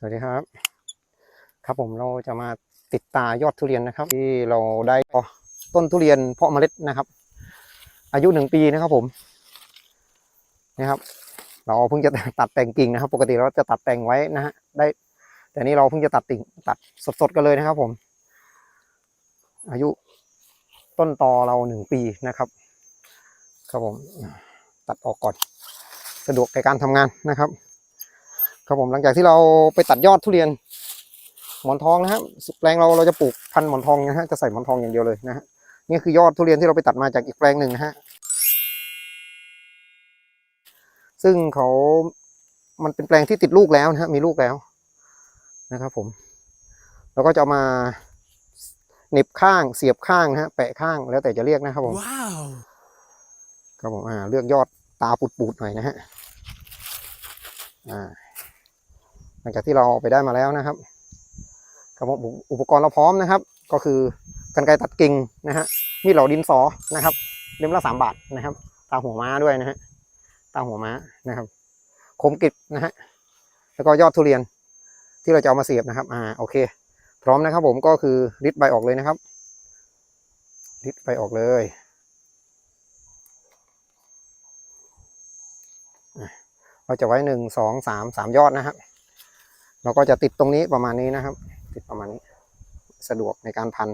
สวัสดีครับ ครับผมเราจะมาติดตายอดทุเรียนนะครับ ที่เราได้ต้นทุเรียนเพาะเมล็ดนะครับ อายุหนึ่งปีนะครับผมนี่ครับ เราเพิ่งจะตัดแต่งกิ่งนะครับ ปกติเราจะตัดแต่งไว้นะฮะได้ แต่นี่เราเพิ่งจะตัดติ่งตัดสดๆกันเลยนะครับ ผม อายุต้นตอเราหนึ่งปีนะครับ ครับผมตัดออกก่อน สะดวกในการทำงานนะครับ ครับผมหลังจากที่เราไปตัดยอดทุเรียน หมอนทองนะครับแปลงเราเราจะปลูกพันธุ์หมอนทองนะฮะจะใส่หมอนทองอย่างเดียวเลยนะฮะนี่คือยอดทุเรียนที่เราไปตัดมาจากอีกแปลงหนึ่งนะฮะซึ่งเขา มันเป็นแปลงที่ติดลูกแล้วนะฮะมีลูกแล้วนะครับ ผมเราก็จะเอามาเหน็บข้างเสียบข้างนะฮะแปะข้างแล้วแต่จะเรียกนะครับผม Wow. ครับผมอ่าเลือกยอดตาปูดๆหน่อยนะฮะอ่าห ลังจากที่เราเอาไปได้มาแล้วนะครับครับผมอุปกรณ์เราพร้อมนะครับ ก็คือกันไกรตัดกิ่งนะฮะมีดเหลาดินสอนะครับเล่มละสามบาทนะครับ ตาหัวม้าด้วยนะฮะตาหัวม้านะครับคมกริบนะฮะแล้วก็ยอดทุเรียนที่เราจะเอามาเสียบนะครับอ่าโอเค พร้อมนะครับ ผมก็คือริดใบออกเลยนะครับริดใบออกเลยเราจะไว้หนึ่งสองสามสามยอดนะครับ เราก็จะติดตรงนี้ประมาณนี้นะครับ ติดประมาณนี้ สะดวกในการพัน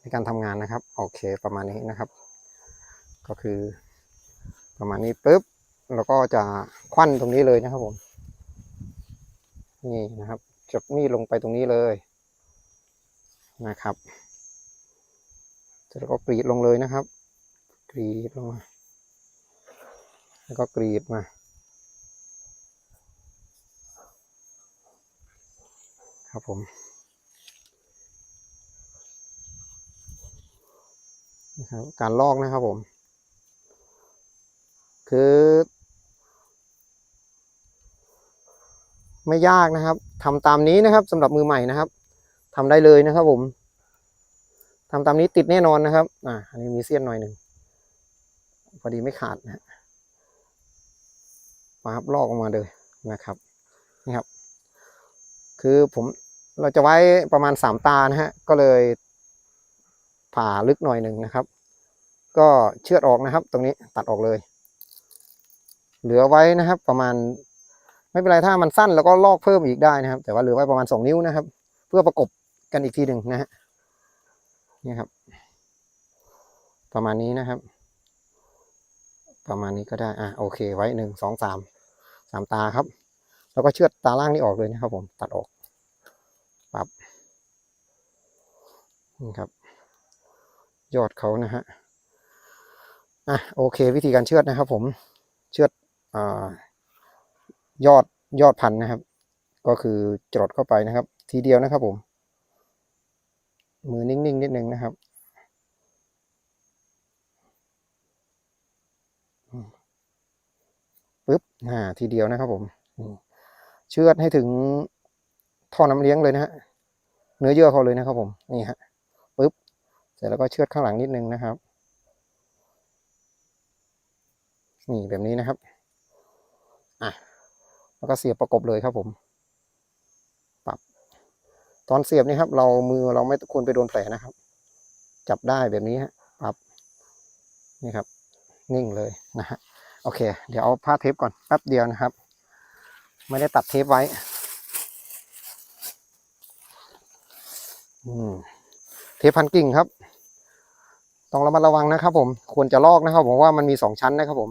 ในการทำงานนะครับ โอเคประมาณนี้นะครับ ก็คือ ประมาณนี้ปุ๊บเราก็จะควันตรงนี้เลยนะครับผมนี่นะครับจบมีดลงไปตรงนี้เลยนะครับแล้วก็กรีดลงเลยนะครับ กรีดลงมา แล้วก็กรีดมา ครับผมนะครับการลอกนะครับผม คือ ไม่ยากนะครับทำตามนี้นะครับสำหรับมือใหม่นะครับทำได้เลยนะครับผมทำตามนี้ติดแน่นอนนะครับ อ่าอันนี้มีเสี้ยนหน่อยหนึ่งพอดีไม่ขาดนะฮะมาครับลอกออกมาเลยนะครับนี่ครับ คือผมเราจะไว้ประมาณสามตานะฮะ ก็เลยผ่าลึกหน่อยหนึ่งนะครับ ก็เชือดออกนะครับ ตรงนี้ตัดออกเลย เหลือไว้นะครับ ประมาณ ไม่เป็นไรถ้ามันสั้นแล้วก็ลอกเพิ่มอีกได้นะครับ แต่ว่าเหลือไว้ประมาณสองนิ้วนะครับ เพื่อประกบกันอีกทีหนึ่งนะฮะนี่ครับ ประมาณนี้นะครับ ประมาณนี้ก็ได้อะโอเคไว้หนึ่งสองสามสามตาครับ แล้วก็เชือดตาล่างนี้ออกเลยนะครับ ผมตัดออกปับนี่ครับ ยอดเขานะฮะอะโอเค วิธีการเชือดนะครับ ผมเชือดอ่ายอดยอดพันธุ์นะครับ ก็คือจดเข้าไปนะครับ ทีเดียวนะครับ ผม มือนิ่งๆนิดนึงนะครับปึ๊บอ่าทีเดียวนะครับผมอืม เชือดให้ถึงท่อน้ำเลี้ยงเลยนะฮะเนื้อเยื่อเขาเลยนะครับผมนี่ฮะปึ๊บเสร็จแล้วก็เชือดข้างหลังนิดนึงนะครับ นี่แบบนี้นะครับอะแล้วก็เสียบประกบเลยครับผมปรับ ตอนเสียบนี่ครับ เรามือเราไม่ควรไปโดนแผลนะครับ จับได้แบบนี้ฮะปรับนี่ครับ นิ่งเลยนะฮะโอเค เดี๋ยวเอาผ้าเทปก่อนแป๊บเดียวนะครับ ไม่ได้ตัดเทปไว้ เทปพันกิ่งครับ ต้องระมัดระวังนะครับผม ควรจะลอกนะครับ ผมว่ามันมีสองชั้นนะครับผม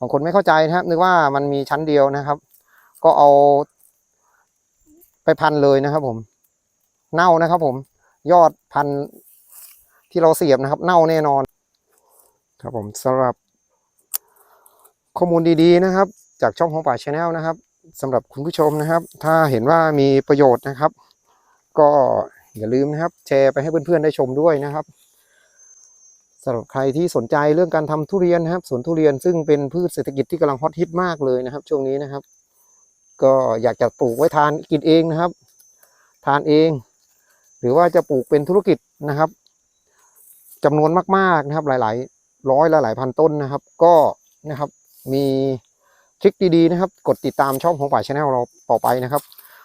บางคนไม่เข้าใจนะครับ นึกว่ามันมีชั้นเดียวนะครับ ก็เอาไปพันเลยนะครับ ผม เน่านะครับ ผม ยอดพันที่เราเสียบนะครับ เน่าแน่นอน ครับผมสำหรับข้อมูลดีๆนะครับ จากช่องของป่าชาแนลนะครับสำหรับคุณผู้ชมนะครับ ถ้าเห็นว่ามีประโยชน์นะครับ ก็อย่าลืมนะครับ แชร์ไปให้เพื่อนๆได้ชมด้วยนะครับสำหรับใครที่สนใจเรื่องการทำทุเรียนนะครับสวนทุเรียนซึ่งเป็นพืชเศรษฐกิจที่กำลังฮอตฮิตมากเลยนะครับ ช่วงนี้นะครับ ก็อยากจะปลูกไว้ทานกินเองนะครับ ทานเอง หรือว่าจะปลูกเป็นธุรกิจนะครับจำนวนมากๆนะครับ หลาย ๆ ร้อยหลายๆพันต้นนะครับ ก็นะครับมี ทริคดีๆนะครับ กดติดตามช่องของป่าชาแนลเราต่อไปนะครับ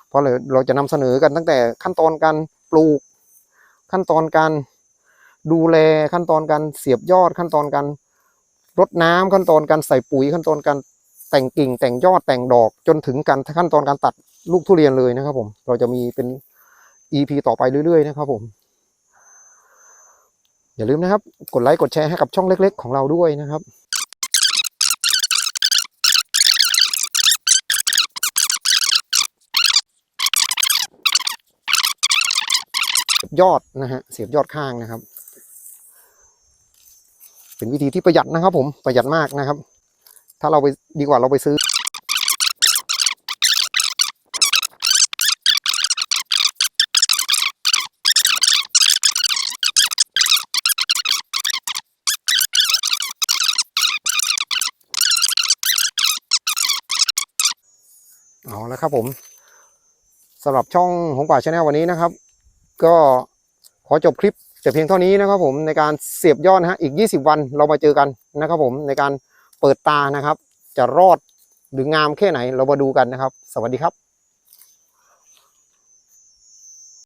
เพราะเราเราจะนำเสนอกันตั้งแต่ขั้นตอนการปลูก ขั้นตอนการดูแลขั้นตอนการเสียบยอด ขั้นตอนการรดน้ำขั้นตอนการใส่ปุ๋ย ขั้นตอนการแต่งกิ่ง แต่งยอดแต่งดอกจนถึงการขั้นตอนการตัดลูกทุเรียนเลยนะครับ ผม เราจะมีเป็น EP ต่อไปเรื่อยๆ นะครับ ผม อย่าลืมนะครับ กดไลค์กดแชร์ให้กับช่องเล็ก ๆ ของเราด้วยนะครับ ยอดนะฮะเสียบยอดข้างนะครับ เป็นวิธีที่ประหยัดนะครับ ผมประหยัดมากนะครับ ถ้าเราไปดีกว่าเราไปซื้อเอาละครับผมสำหรับช่องของป่าชาแนลวันนี้นะครับ ก็ขอจบคลิปแต่เพียงเท่านี้นะครับผมในการเสียบยอดนะฮะอีก 20 วันเรามาเจอกันนะครับผมในการเปิดตานะครับ จะรอดหรืองามแค่ไหนเรามาดูกันนะครับ สวัสดีครับ